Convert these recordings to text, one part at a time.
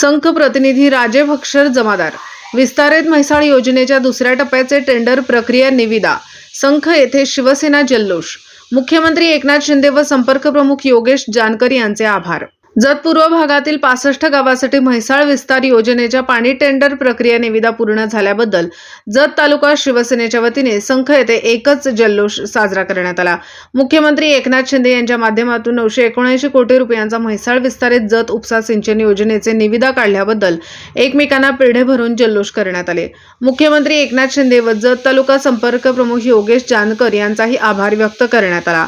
संघ प्रतिनिधी राजे भक्षर जमादार. विस्तारित म्हैसाळ योजनेच्या दुसऱ्या टप्प्याचे टेंडर प्रक्रिया निविदा. संख येथे शिवसेना जल्लोष. मुख्यमंत्री एकनाथ शिंदे व संपर्क प्रमुख योगेश जानकर यांचे आभार. जत पूर्व भागातील पासष्ट गावासाठी म्हैसाळ विस्तार योजनेच्या पाणी टेंडर प्रक्रिया निविदा पूर्ण झाल्याबद्दल जत तालुका शिवसेनेच्या वतीने संख येथे एकच जल्लोष साजरा करण्यात आला. मुख्यमंत्री एकनाथ शिंदे यांच्या माध्यमातून नऊशे एकोणऐंशी कोटी रुपयांचा म्हैसाळ विस्तारित जत उपसा सिंचन योजनेचे निविदा काढल्याबद्दल एकमेकांना पेढे भरून जल्लोष करण्यात आले. मुख्यमंत्री एकनाथ शिंदे व जत तालुका संपर्क प्रमुख योगेश जानकर यांचाही आभार व्यक्त करण्यात आला.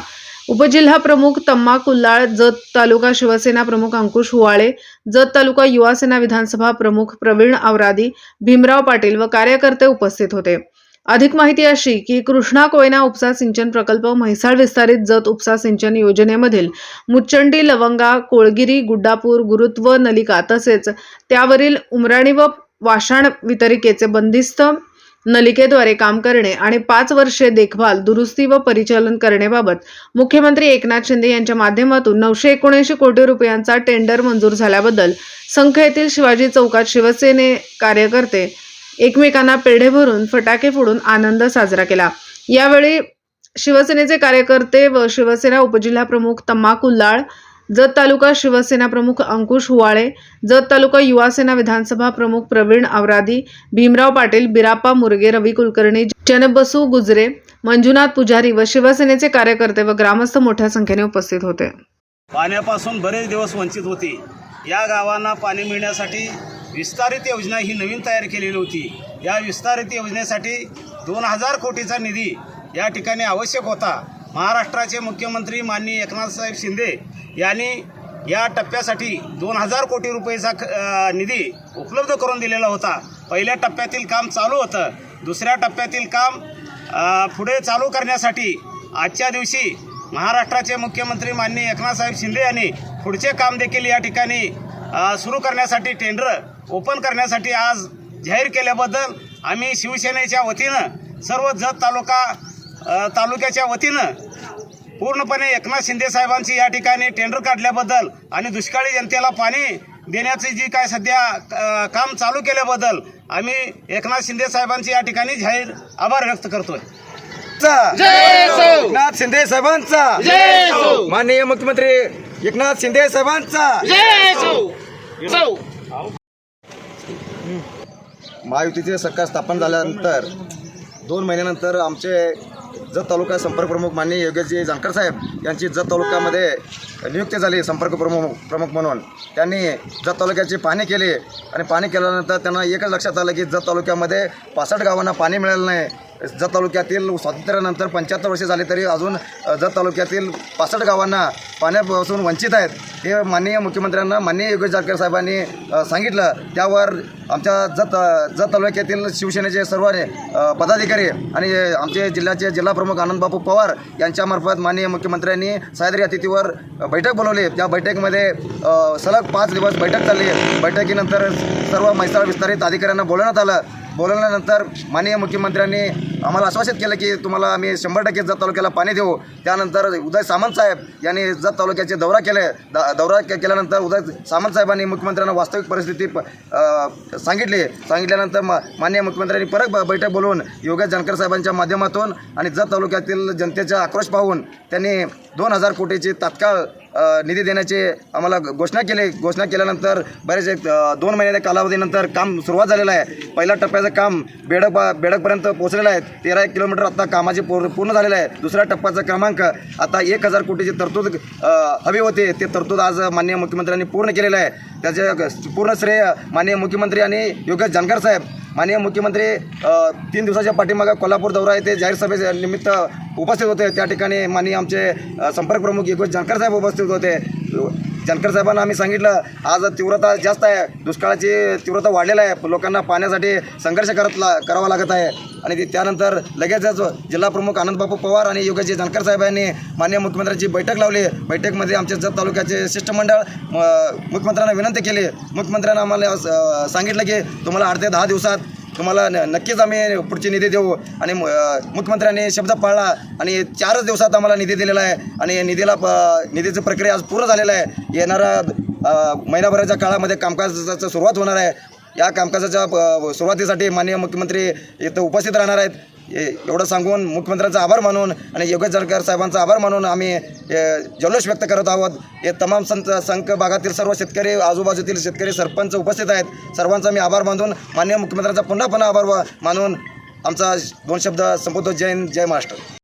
उपजिल्हा प्रमुख तम्मा कुल्लाळ जत तालुका शिवसेना प्रमुख अंकुश हुवाळे जत तालुका युवासेना विधानसभा प्रमुख प्रवीण आवरादी भीमराव पाटील व कार्यकर्ते उपस्थित होते. अधिक माहिती अशी की कृष्णा कोयना उपसा सिंचन प्रकल्प म्हैसाळ विस्तारित जत उपसा सिंचन योजनेमधील मुच्चंडी लवंगा कोळगिरी गुड्डापूर गुरुत्व नलिका तसेच त्यावरील उमराणी व वाषाण वितरिकेचे बंदिस्त नलिकेद्वारे काम करणे आणि पाच वर्षे देखभाल दुरुस्ती व परिचालन करण्याबाबत मुख्यमंत्री एकनाथ शिंदे यांच्या माध्यमातून नऊशे एकोणऐंशी कोटी रुपयांचा टेंडर मंजूर झाल्याबद्दल संख येथील शिवाजी चौकात शिवसेने कार्यकर्ते एकमेकांना पेढे भरून फटाके फोडून आनंद साजरा केला. यावेळी शिवसेनेचे कार्यकर्ते व शिवसेना उपजिल्हा प्रमुख तम्मा कुल्लाळ जत तालुका शिवसेना प्रमुख अंकुश हुवाळे जत तालुका युवासेना विधानसभा प्रमुख प्रवीण आवरादी भीमराव पाटील बिराप्पा मुरगे रवी कुलकर्णी चनबसू गुजरे मंजुनाथ पुजारी व शिवसेनेचे कार्यकर्ते व ग्रामस्थ मोठ्या संख्येने उपस्थित होते. पाण्यापासून बरेच दिवस वंचित होते. या गावांना पाणी मिळण्यासाठी विस्तारित योजना ही नवीन तयार केलेली होती. या विस्तारित योजनेसाठी दोन हजार कोटीचा निधी या ठिकाणी आवश्यक होता. महाराष्ट्राचे मुख्यमंत्री माननीय एकनाथसाहेब शिंदे यांनी या टप्प्यासाठी दोन हजार कोटी रुपयेचा निधी उपलब्ध करून दिलेला होता. पहिल्या टप्प्यातील काम चालू होतं. दुसऱ्या टप्प्यातील काम पुढे चालू करण्यासाठी आजच्या दिवशी महाराष्ट्राचे मुख्यमंत्री माननीय एकनाथसाहेब शिंदे यांनी पुढचे काम देखील या ठिकाणी सुरू करण्यासाठी टेंडर ओपन करण्यासाठी आज जाहीर केल्याबद्दल आम्ही शिवसेनेच्या वतीनं सर्व जत तालुका तालुक्याच्या वतीनं पूर्णपणे एकनाथ शिंदे साहेबांची या ठिकाणी टेंडर काढल्याबद्दल आणि दुष्काळी जनतेला पाणी देण्याची जी काय सध्या काम चालू केल्याबद्दल आम्ही एकनाथ शिंदे साहेबांची या ठिकाणी जाहीर आभार व्यक्त करतोय. एकनाथ शिंदे साहेबांचा. माननीय मुख्यमंत्री एकनाथ शिंदे साहेबांचा. महायुतीचे सरकार स्थापन झाल्यानंतर दोन महिन्यानंतर आमचे जत तालुका संपर्क प्रमुख माननीय योगेशजी जानकर साहेब यांची जत तालुक्यामध्ये नियुक्ती झाली संपर्क प्रमुख प्रमुख म्हणून. त्यांनी जत तालुक्याची पाहणी केली आणि पाहणी केल्यानंतर त्यांना एकच लक्षात आलं की जत तालुक्यामध्ये पासष्ट गावांना पाणी मिळालं नाही. जत तालुक्यातील स्वातंत्र्यानंतर पंच्याहत्तर वर्षे झाली तरी अजून जत तालुक्यातील पासष्ट गावांना पाण्यापासून वंचित आहेत. हे माननीय मुख्यमंत्र्यांना माननीय योगेश जानकर साहेबांनी सांगितलं. त्यावर आमच्या जत जत तालुक्यातील शिवसेनेचे सर्व पदाधिकारी आणि आमचे जिल्ह्याचे जिल्हा प्रमुख आनंदबापू पवार यांच्यामार्फत माननीय मुख्यमंत्र्यांनी सह्याद्री अतिथीवर बैठक बोलवली. त्या बैठकीमध्ये सलग पाच दिवस बैठक चालली. बैठकीनंतर सर्व म्हैसाळ विस्तारित अधिकाऱ्यांना बोलवण्यात आलं. बोलवल्यानंतर माननीय मुख्यमंत्र्यांनी आम्हाला आश्वासित केलं की तुम्हाला आम्ही शंभर टक्के जत तालुक्याला पाणी देऊ. त्यानंतर उदय सामंत साहेब यांनी जत तालुक्याचे दौरा केले. दौरा के- केल्यानंतर उदय सामंत साहेबांनी मुख्यमंत्र्यांना वास्तविक परिस्थिती प- सांगितली. सांगितल्यानंतर मा माननीय मुख्यमंत्र्यांनी परत बैठक बोलवून योगेश जानकर साहेबांच्या माध्यमातून आणि जत तालुक्यातील जनतेचा आक्रोश पाहून त्यांनी दोन हजार कोटीची तात्काळ निधी देण्याचे आम्हाला घोषणा केली. घोषणा केल्यानंतर बरेच एक दोन महिन्याच्या कालावधीनंतर काम सुरुवात झालेलं आहे. पहिल्या टप्प्याचं काम बेडक बेडकपर्यंत पोहोचलेलं आहे. तेरा एक किलोमीटर आता कामाचे पूर्ण पूर्ण झालेलं आहे. दुसऱ्या टप्प्याचा क्रमांक आता एक हजार कोटीची तरतूद हवी होती. ते तरतूद आज माननीय मुख्यमंत्र्यांनी पूर्ण केलेलं आहे. त्याचे पूर्ण श्रेय माननीय मुख्यमंत्री आणि योगेश जानकर साहेब माननीय मुख्यमंत्री तीन दिवसाच्या पाठीमागं कोल्हापूर दौरा येथे जाहीर सभे निमित्त उपस्थित होते. त्या ठिकाणी माननीय आमचे संपर्क प्रमुख योगेश जानकर साहेब उपस्थित होते. जानकर साहेबांना आम्ही सांगितलं आज तीव्रता जास्त आहे दुष्काळाची तीव्रता वाढलेला आहे लोकांना पाण्यासाठी संघर्ष करत ला करावा लागत आहे. आणि ते त्यानंतर लगेचच जिल्हा प्रमुख आनंदबापू पवार आणि योगाजी जानकर साहेब यांनी माननीय मुख्यमंत्र्यांची बैठक लावली. बैठकमध्ये आमचे जत तालुक्याचे शिष्टमंडळ म, मुख्यमंत्र्यांना विनंती केली. मुख्यमंत्र्यांना आम्हाला सांगितलं की तुम्हाला आठ ते दहा दिवसात तुम्हाला न नक्कीच आम्ही पुढची निधी देऊ आणि मुख्यमंत्र्यांनी शब्द पाळला आणि चारच दिवसात आम्हाला निधी दिलेला आहे आणि निधीला प- निधीची प्रक्रिया आज पूर्ण झालेला आहे. येणारा महिनाभराच्या काळामध्ये कामकाजाचं सुरुवात होणार आहे. या कामकाजाच्या सुरुवातीसाठी माननीय मुख्यमंत्री इथं उपस्थित राहणार आहेत. एवढं सांगून मुख्यमंत्र्यांचा आभार मानून आणि योगेश जानकर साहेबांचा आभार मानून आम्ही जल्लोष व्यक्त करत आहोत. हे तमाम संत संख भागातील सर्व शेतकरी आजूबाजूतील शेतकरी सरपंच उपस्थित आहेत. सर्वांचा मी आभार मानून माननीय मुख्यमंत्र्यांचा पुन्हा पुन्हा आभार मानून आमचा दोन शब्द संबोधतो जय हिंद जय महाराष्ट्र.